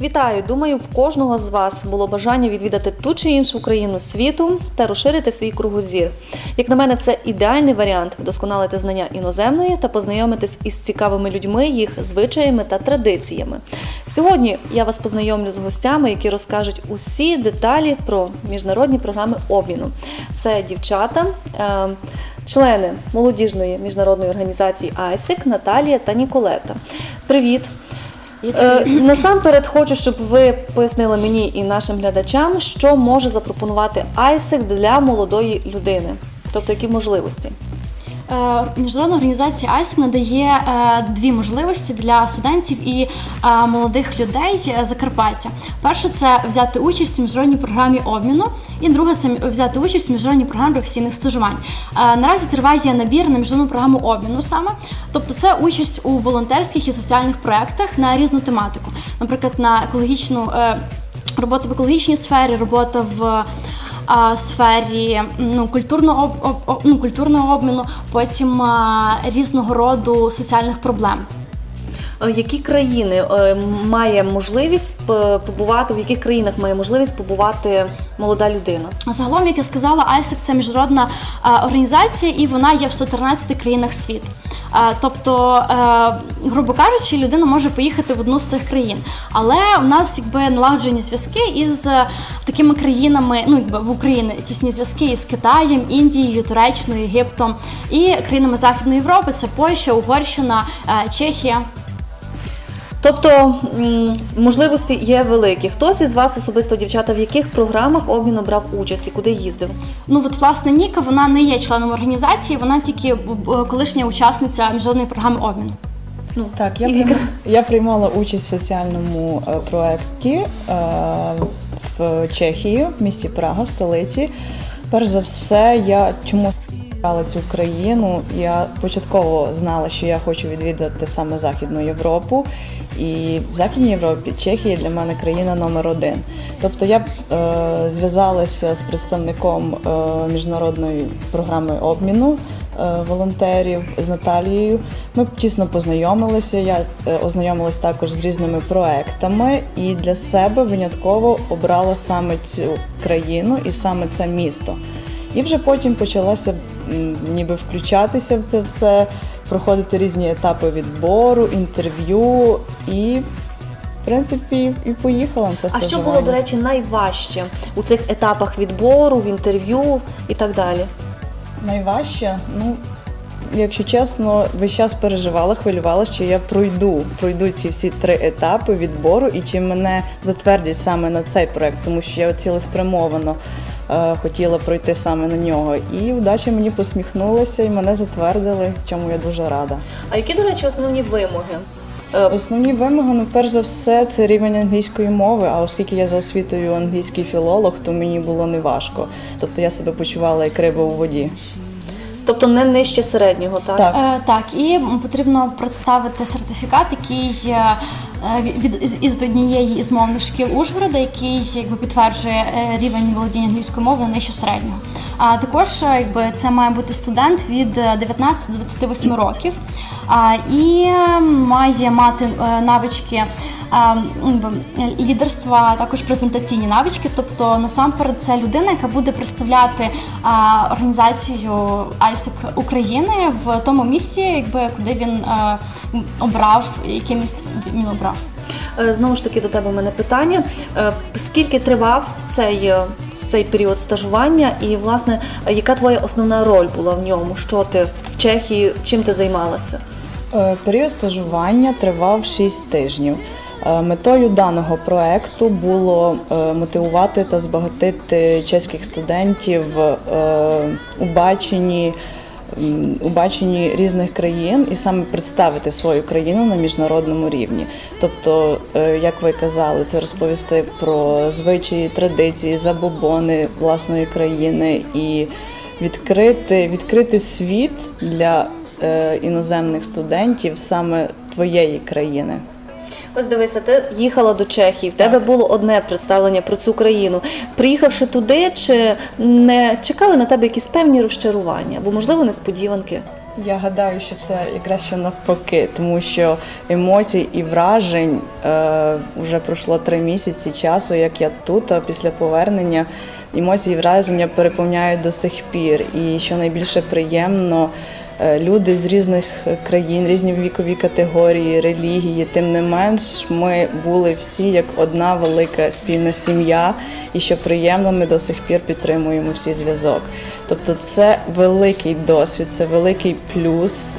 Вітаю! Думаю, в кожного з вас було бажання відвідати ту чи іншу країну світу та розширити свій кругозір. Як на мене, це ідеальний варіант вдосконалити знання іноземної та познайомитись із цікавими людьми, їх звичаями та традиціями. Сьогодні я вас познайомлю з гостями, які розкажуть усі деталі про міжнародні програми обміну. Це дівчата. е, Члени молодіжної міжнародної організації ISIC Наталія та Ніколета. Привіт! Е, насамперед хочу, щоб ви пояснили мені і нашим глядачам, що може запропонувати айсик для молодої людини, тобто які можливості. Е, Міжнародна організація ISIC надає е, дві можливості для студентів і е, молодих людей Закарпаття. Перше це взяти участь у міжнародній програмі обміну, і друге це взяти участь у міжнародній програмі професійних стажувань. Наразі триває набір на міжнародну програму обміну саме, тобто це участь у волонтерських і соціальних проєктах на різну тематику, наприклад, на екологічну робота в екологічній сфері, робота в сфері ну, культурного, об, ну, культурного обміну, потім а, різного роду соціальних проблем. Е, Які країни е, має можливість побувати, в яких країнах має можливість побувати молода людина? Загалом, як я сказала, ISIC – це міжнародна організація, і вона є в 113 країнах світу. А, тобто, е, грубо кажучи, людина може поїхати в одну з цих країн. Але у нас якби налагоджені зв'язки із е, такими країнами, ну якби в Україні тісні зв'язки із Китаєм, Індією, Туреччиною, Єгиптом і країнами Західної Європи це Польща, Угорщина, е, Чехія. Тобто можливості є великі. Хтось із вас особисто дівчата, в яких програмах обміну брав участь і куди їздив? Ну от власне Ніка вона не є членом організації, вона тільки б- колишня учасниця міжнародної програми обміну. Ну Так, я, І в прийма- яких- я приймала участь в соціальному е, проєкті е, в Чехії, в місті Прага, в столиці. Перш за все, я чому обрала цю країну? Я початково знала, що я хочу відвідати саме Західну Європу. І в Західній Європі Чехія для мене країна номер один. Тобто я е, зв'язалася з представником е, міжнародної програми обміну е, волонтерів з Наталією. Ми тісно познайомилися. Я е, ознайомилась також з різними проектами і для себе винятково обрала саме цю країну і саме це місто. І вже потім почалася ніби включатися в це все, проходити різні етапи відбору, інтерв'ю і. В принципі, і поїхала на це А що було, до речі, найважче у цих етапах відбору, в інтерв'ю і так далі? Найважче, ну якщо чесно, весь час переживала, хвилювала, що я пройду, пройду ці всі три етапи відбору, і чи мене затвердять саме на цей проект, тому що я цілеспрямовано хотіла пройти саме на нього. І удача мені посміхнулася, і мене затвердили, чому я дуже рада. А які, до речі, основні вимоги? Е, Основні вимоги, ну перш за все, це рівень англійської мови. А оскільки я за освітою англійський філолог, то мені було неважко. Тобто я себе почувала як риба у воді. Тобто не нижче середнього, так? Так. Е, так, і потрібно представити сертифікат, який е, е, від із, однієї із мовних шкіл Ужгорода, який якби підтверджує е, рівень володіння англійської мовою нижче середнього. А також е, якби це має бути студент від е, 19 до 28 років. І е, має мати е, навички лідерства, а також презентаційні навички. Тобто, насамперед, це людина, яка буде представляти організацію ISIC України в тому місці, якби куди він обрав, яке місце він обрав. Е, Знову ж таки, до тебе в мене питання. Е, Скільки тривав цей, е, цей період стажування, і, власне, яка твоя основна роль була в ньому? Що ти в Чехії, чим ти займалася? Період стажування тривав 6 тижнів. Е, Метою даного проекту було е, мотивувати та збагатити чеських студентів е, у баченні, у баченні різних країн і саме представити свою країну на міжнародному рівні. Тобто, як ви казали, це розповісти про звичаї, традиції, забобони власної країни і відкрити, відкрити світ для іноземних студентів саме твоєї країни. Ось дивися, ти їхала до Чехії, в тебе було одне представлення про цю країну. Приїхавши туди, чи не чекали на тебе якісь певні розчарування або, можливо, несподіванки? Я гадаю, що все якраз що навпаки, тому що емоцій і вражень е, вже пройшло три місяці часу, як я тут, а після повернення емоції і враження переповняють до сих пір. І що найбільше приємно, люди з різних країн, різні вікові категорії, релігії. Тим не менш, ми були всі як одна велика спільна сім'я, і що приємно, ми до сих пір підтримуємо всі зв'язок. Тобто, це великий досвід, це великий плюс.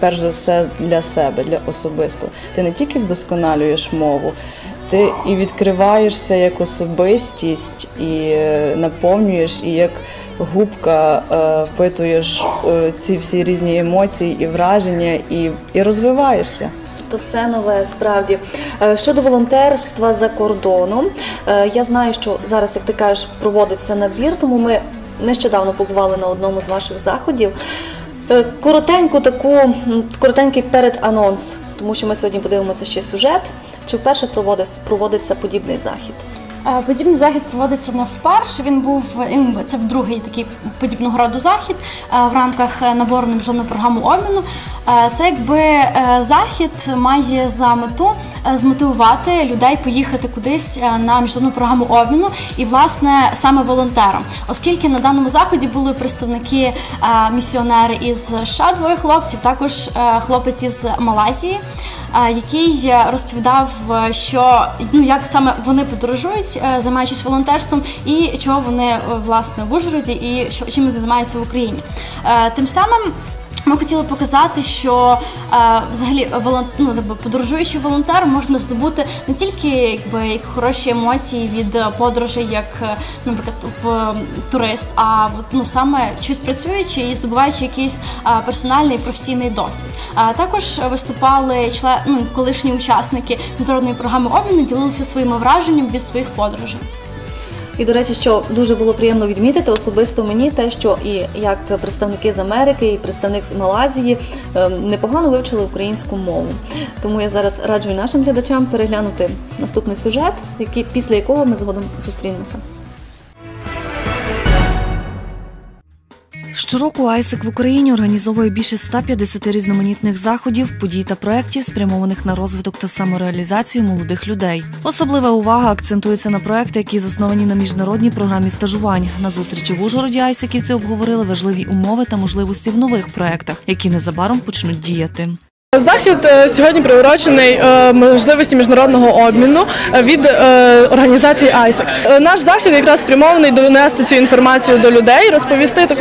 Перш за все для себе, для особисто. Ти не тільки вдосконалюєш мову, ти і відкриваєшся як особистість, і е, наповнюєш, і як губка е, впитуєш е, ці всі різні емоції і враження, і, і розвиваєшся. То все нове справді. Щодо волонтерства за кордоном, я знаю, що зараз, як ти кажеш, проводиться набір, тому ми нещодавно побували на одному з ваших заходів. Коротеньку таку, коротенький переданонс, тому що ми сьогодні подивимося ще сюжет. Чи вперше проводиться подібний захід? Е, Подібний захід проводиться не вперше. Він був це другий такий подібного роду захід е, в рамках набору на міжнародну програму обміну. Е, Це якби захід має за мету змотивувати людей поїхати кудись на міжнародну програму обміну і власне саме волонтерам, оскільки на даному заході були представники місіонери із США, двоє хлопців, також хлопець із Малайзії який е, розповідав, е, що ну як саме вони подорожують, е, займаючись волонтерством, і чого вони власне в Ужгороді, і що чим вони займаються в Україні. Тим самим. Ми хотіли показати, що е, взагалі волон... ну, подорожуючи волонтер можна здобути не тільки якби як хороші емоції від подорожей, як, е, наприклад, в турист, а ну саме щось працюючи і здобуваючи якийсь е, персональний професійний досвід. А також виступали член... ну, колишні учасники міжнародної програми обміну, ділилися своїми враженнями від своїх подорожей. І до речі, що дуже було приємно відмітити особисто мені те, що і як представники з Америки, і представник з Малайзії ем, непогано вивчили українську мову. Тому я зараз раджу нашим глядачам переглянути наступний сюжет, після якого ми згодом зустрінемося. Щороку Айсик в Україні організовує більше 150 різноманітних заходів, подій та проєктів, спрямованих на розвиток та самореалізацію молодих людей. Особлива увага акцентується на проекти, які засновані на міжнародній програмі стажувань. На зустрічі в Ужгороді Айсиківці обговорили важливі умови та можливості в нових проектах, які незабаром почнуть діяти. Захід е, сьогодні приурочений е, можливості міжнародного обміну е, від організації. Е, Наш захід якраз спрямований донести цю інформацію до людей, розповісти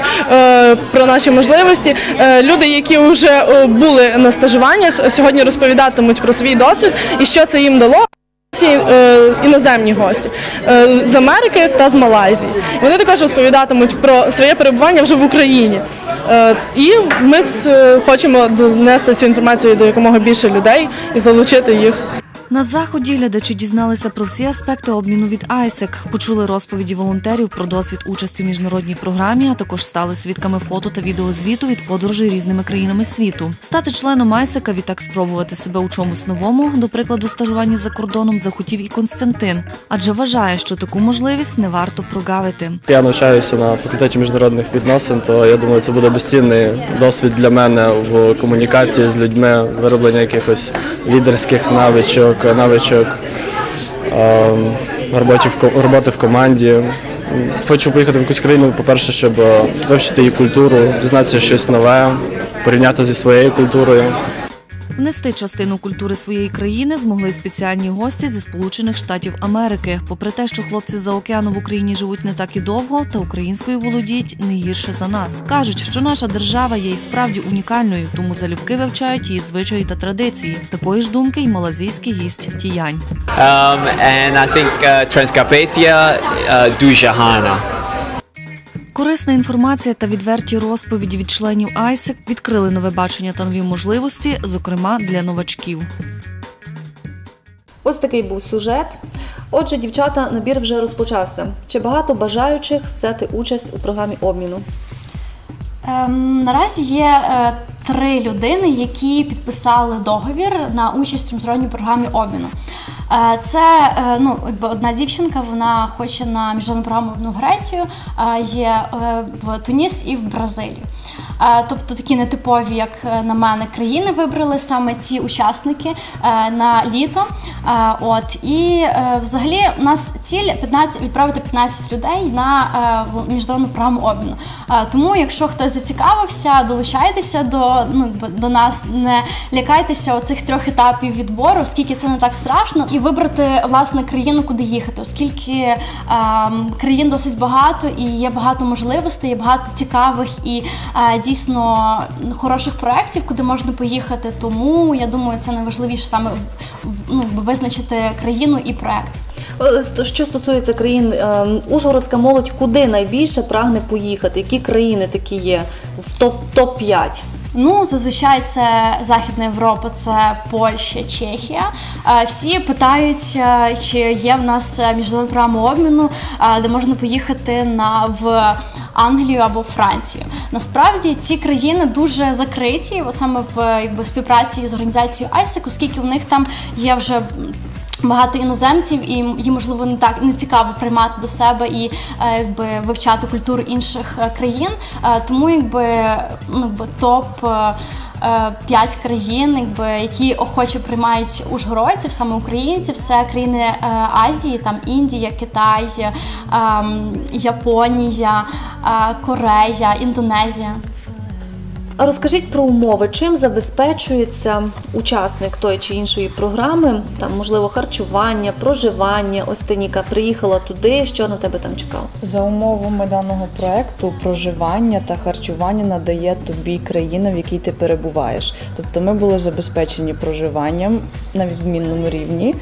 про наші можливості. Люди, які вже були на стажуваннях, сьогодні розповідатимуть про свій досвід і що це їм дало. Е, іноземні гості е, з Америки та з Малайзії. Вони також розповідатимуть про своє перебування вже в Україні. Е, і ми хочемо донести цю інформацію до якомога більше людей і залучити їх. На заході глядачі дізналися про всі аспекти обміну від ISEC, почули розповіді волонтерів про досвід участі в міжнародній програмі, а також стали свідками фото та відеозвіту від подорожей різними країнами світу. Стати членом ISEC, відтак спробувати себе у чомусь новому, до прикладу, стажування за кордоном, захотів і Константин, адже вважає, що таку можливість не варто прогавити. Я навчаюся на факультеті міжнародних відносин, то я думаю, це буде безцінний досвід для мене в комунікації з людьми, вироблення якихось лідерських навичок, навичок ем, роботи в роботи в команді. Хочу поїхати в якусь країну, по-перше, щоб е, вивчити її культуру, дізнатися щось нове, порівняти зі своєю культурою. Внести частину культури своєї країни змогли спеціальні гості зі Сполучених Штатів Америки. Попри те, що хлопці за океану в Україні живуть не так і довго, та українською володіють не гірше за нас. кажуть, що наша держава є і справді унікальною, тому залюбки вивчають її звичаї та традиції. Такої ж думки й малазійський гість Тіянь. Um, and I think uh, Transcarpathia, uh, Dujahana. Корисна інформація та відверті розповіді від членів ISEC відкрили нове бачення та нові можливості, зокрема для новачків. Ось такий був сюжет. Отже, дівчата, набір вже розпочався. Чи багато бажаючих взяти участь у програмі обміну? Ем, наразі є е, три людини, які підписали договір на участь у міжнародній програмі обміну. Е, це е, ну, якби одна дівчинка, вона хоче на міжнародну програму в Грецію, є е, в Туніс і в Бразилію. Тобто такі нетипові, як е, на мене, країни вибрали саме ці учасники е, на літо. Е, От і взагалі у нас ціль 15, відправити 15 людей на міжнародну програму обміну. Тому, якщо хтось зацікавився, долучайтеся до, ну, до нас, не лякайтеся оцих трьох етапів відбору, оскільки це не так страшно, і вибрати власне країну, куди їхати, оскільки країн досить багато і є багато можливостей, є багато цікавих і е, дійсно хороших проєктів, куди можна поїхати. Тому я думаю, це найважливіше саме ну, визначити країну і проєкт. Е, Що стосується країн, е, Ужгородська молодь куди найбільше прагне поїхати? Які країни такі є в топ 5 Ну, зазвичай це Західна Європа, це Польща, Чехія. Е, Всі питають, е, чи є в нас е, міжнародна програма обміну, де можна поїхати на в Англію або Францію. Насправді ці країни дуже закриті, от саме в якби співпраці з організацією ISEC, оскільки в них там є вже. Багато іноземців, і їм можливо не так не цікаво приймати до себе і е, якби вивчати культуру інших е, країн. Е, тому якби ну топ. П'ять країн, якби які охоче приймають ужгородців, саме українців, це країни Азії, там Індія, Китай, ем, Японія, Корея, Індонезія. Розкажіть про умови, чим забезпечується учасник тої чи іншої програми, там можливо харчування, проживання. Ось ти Ніка приїхала туди. Що на тебе там чекало? За умовами даного проекту проживання та харчування надає тобі країна, в якій ти перебуваєш. Тобто ми були забезпечені проживанням на відмінному рівні,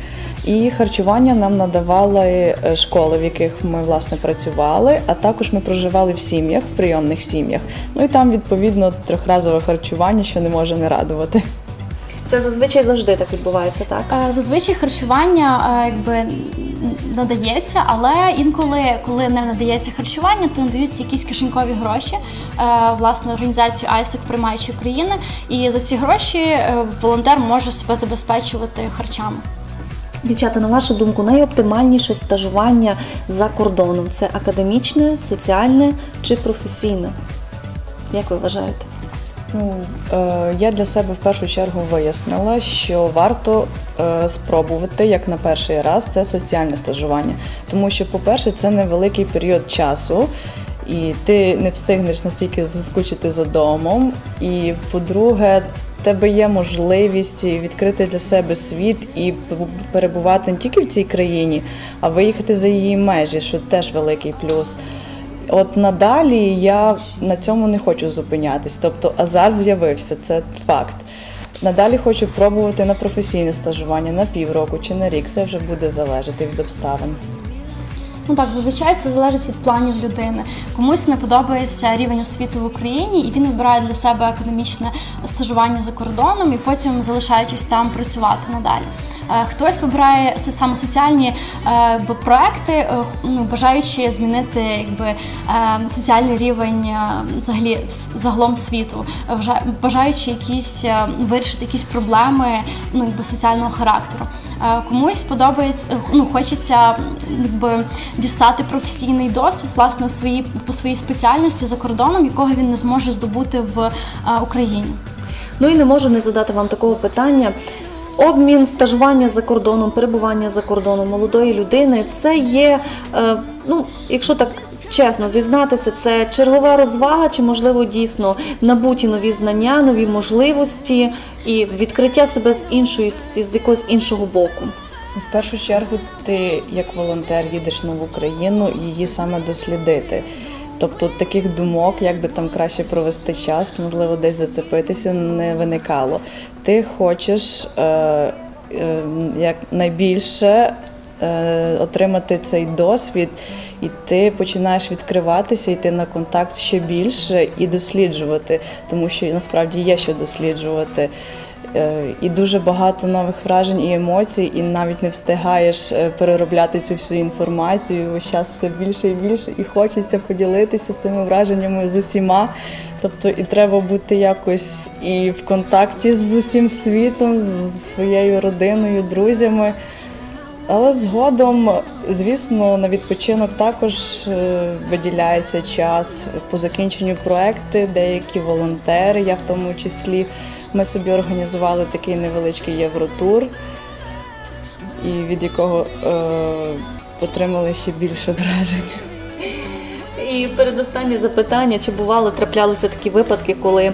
і харчування нам надавали е, школи, в яких ми власне працювали, а також ми проживали в сім'ях, в прийомних сім'ях. Ну і там відповідно трьохразове харчування, що не може не радувати. Це зазвичай завжди так відбувається, так? Е, Зазвичай харчування е, якби надається, але інколи, коли не надається харчування, то надаються якісь кишенькові гроші власне організацію ISEC приймаючої країни. І за ці гроші волонтер може себе забезпечувати харчами. Дівчата, на вашу думку, найоптимальніше стажування за кордоном це академічне, соціальне чи професійне? Як ви вважаєте? Ну, е, я для себе в першу чергу вияснила, що варто е, спробувати як на перший раз це соціальне стажування. Тому що, по-перше, це невеликий період часу, і ти не встигнеш настільки заскучити за домом. І по-друге, в тебе є можливість відкрити для себе світ і перебувати не тільки в цій країні, а виїхати за її межі, що теж великий плюс. От надалі я на цьому не хочу зупинятись. Тобто азарт з'явився, це факт. Надалі хочу пробувати на професійне стажування на півроку чи на рік. Це вже буде залежати від обставин. Ну так, зазвичай це залежить від планів людини. Комусь не подобається рівень освіти в Україні, і він вибирає для себе академічне стажування за кордоном і потім, залишаючись там, працювати надалі. Хтось вибирає саме соціальні е, проекти, е, ну, бажаючи змінити якби, е, соціальний рівень взагалі загалом світу, бажаючи якісь вирішити якісь проблеми ну, якби, соціального характеру. Комусь подобається, ну хочеться якби дістати професійний досвід власне у своїй по своїй спеціальності за кордоном, якого він не зможе здобути в Україні. Ну і не можу не задати вам такого питання. Обмін, стажування за кордоном, перебування за кордоном молодої людини це є, е, ну, якщо так чесно зізнатися, це чергова розвага, чи можливо дійсно набуті нові знання, нові можливості і відкриття себе з іншої, з якогось іншого боку. В першу чергу, ти як волонтер їдеш в нову країну і її саме дослідити. Тобто таких думок, як би там краще провести час, можливо, десь зацепитися, не виникало. Ти хочеш е, е, як найбільше е, отримати цей досвід, і ти починаєш відкриватися, йти на контакт ще більше і досліджувати, тому що насправді є що досліджувати. Е, І дуже багато нових вражень і емоцій, і навіть не встигаєш е, переробляти цю всю інформацію. Весь час все більше і більше, і хочеться поділитися з цими враженнями з усіма. Тобто і треба бути якось і в контакті з усім світом, з своєю родиною, друзями. Але згодом, звісно, на відпочинок також е, виділяється час по закінченню проекти, деякі волонтери, я в тому числі. Ми собі організували такий невеличкий євротур, і від якого е, отримали ще більше враження. І передостаннє запитання: чи бувало траплялися такі випадки, коли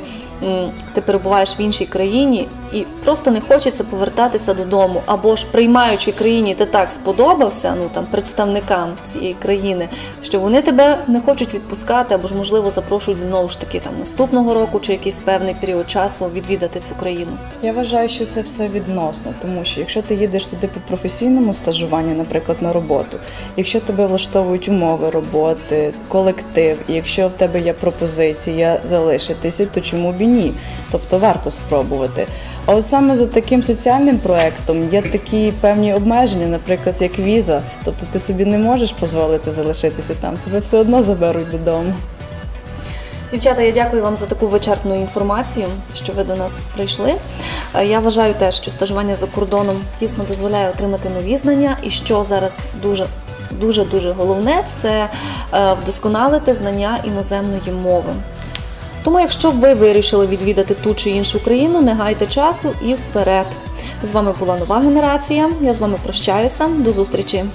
ти перебуваєш в іншій країні і просто не хочеться повертатися додому, або ж приймаючій країні ти так сподобався, ну там представникам цієї країни, що вони тебе не хочуть відпускати, або ж можливо запрошують знову ж таки там наступного року чи якийсь певний період часу відвідати цю країну. Я вважаю, що це все відносно, тому що якщо ти їдеш туди по професійному стажуванню, наприклад, на роботу, якщо тебе влаштовують умови роботи, колектив, і якщо в тебе є пропозиція залишитися, то чому б ні? Тобто варто спробувати. А от саме за таким соціальним проектом є такі певні обмеження, наприклад, як віза. Тобто ти собі не можеш дозволити залишитися там, тебе все одно заберуть додому. Дівчата, я дякую вам за таку вичерпну інформацію, що ви до нас прийшли. Е, Я вважаю те, що стажування за кордоном дійсно дозволяє отримати нові знання, і що зараз дуже дуже дуже головне це е, вдосконалити знання іноземної мови. Тому, якщо ви вирішили відвідати ту чи іншу країну, не гайте часу і вперед. З вами була нова генерація. Я з вами прощаюся. До зустрічі.